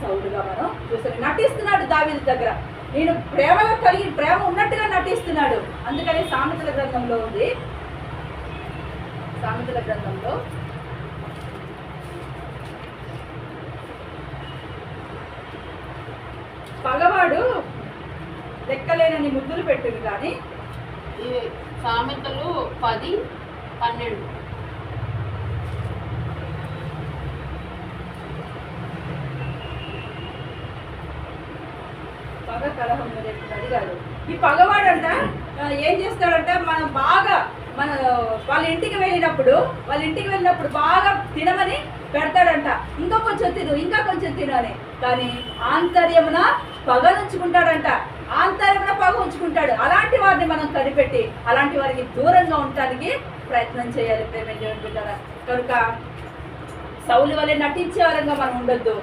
సౌలుగా మనం చూస్తాం నటిస్తున్నాడు దావిది దగ్గర. నేను ప్రేమ కలిగి ప్రేమ ఉన్నట్టుగా నటిస్తున్నాడు. అందుకని సామెతల గ్రంథంలో ఉంది. సామెతల గ్రంథంలో పగవాడు లెక్కలేనని ముద్దులు పెట్టింది కానీ సామెతలు పది పన్నెండు. బాగా కలహం అడిగాడు. ఈ పగవాడంట ఏం చేస్తాడంట మనం బాగా మన వాళ్ళ ఇంటికి వెళ్ళినప్పుడు వాళ్ళ ఇంటికి వెళ్ళినప్పుడు బాగా తినమని పెడతాడంట. ఇంకా కొంచెం తిను ఇంకా కొంచెం తిను అని. కానీ ఆంతర్యమున పగ ఉంచుకుంటాడంట ఆంతర్యమున పగ ఉంచుకుంటాడు. అలాంటి వారిని మనం కనిపెట్టి అలాంటి వారికి దూరంగా ఉండటానికి ప్రయత్నం చేయాలి ప్రేమ బిడ్డారా. కనుక సౌలు వలె నటించే వరంగా మనం ఉండొద్దు.